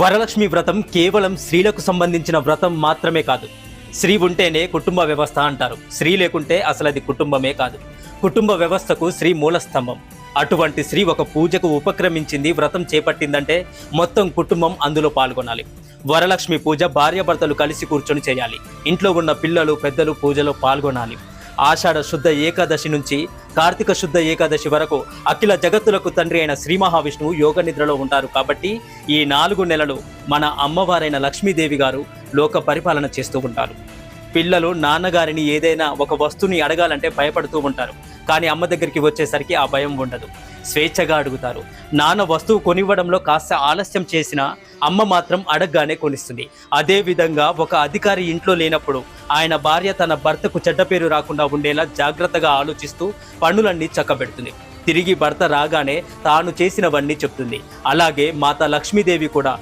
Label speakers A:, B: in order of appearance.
A: వరలక్ష్మి వ్రతం కేవలం స్త్రీలకు సంబంధించిన వ్రతం మాత్రమే కాదు. స్త్రీ ఉంటేనే కుటుంబ వ్యవస్థ అంటారు. స్త్రీ లేకుంటే అసలు అది కుటుంబమే కాదు. కుటుంబ వ్యవస్థకు స్త్రీ మూలస్తంభం. అటువంటి స్త్రీ ఒక పూజకు ఉపక్రమించింది వ్రతం చేపట్టిందంటే మొత్తం కుటుంబం అందులో పాల్గొనాలి. వరలక్ష్మి పూజ భార్యాభర్తలు కలిసి కూర్చొని చేయాలి. ఇంట్లో ఉన్న పిల్లలు పెద్దలు పూజలో పాల్గొనాలి. ఆషాఢ శుద్ధ ఏకాదశి నుంచి కార్తీక శుద్ధ ఏకాదశి వరకు అఖిల జగత్తులకు తండ్రి అయిన శ్రీ మహావిష్ణువు యోగ నిద్రలో ఉంటారు కాబట్టి ఈ నాలుగు నెలలు మన అమ్మవారైన లక్ష్మీదేవి గారు లోక పరిపాలన చేస్తూ ఉంటారు. పిల్లలు నాన్నగారిని ఏదైనా ఒక వస్తువుని అడగాలంటే భయపడుతూ ఉంటారు. కానీ అమ్మ దగ్గరికి వచ్చేసరికి ఆ భయం ఉండదు. స్వేచ్ఛగా అడుగుతారు. నాన్న వస్తువు కొనివ్వడంలో కాస్త ఆలస్యం చేసినా అమ్మ మాత్రం అడగగానే కొనిస్తుంది. అదేవిధంగా ఒక అధికారి ఇంట్లో లేనప్పుడు ఆయన భార్య తన భర్తకు చెడ్డ పేరు రాకుండా ఉండేలా జాగ్రత్తగా ఆలోచిస్తూ పనులన్నీ చక్కబెడుతుంది. తిరిగి భర్త రాగానే తాను చేసినవన్నీ చెప్తుంది. అలాగే మాత లక్ష్మీదేవి కూడా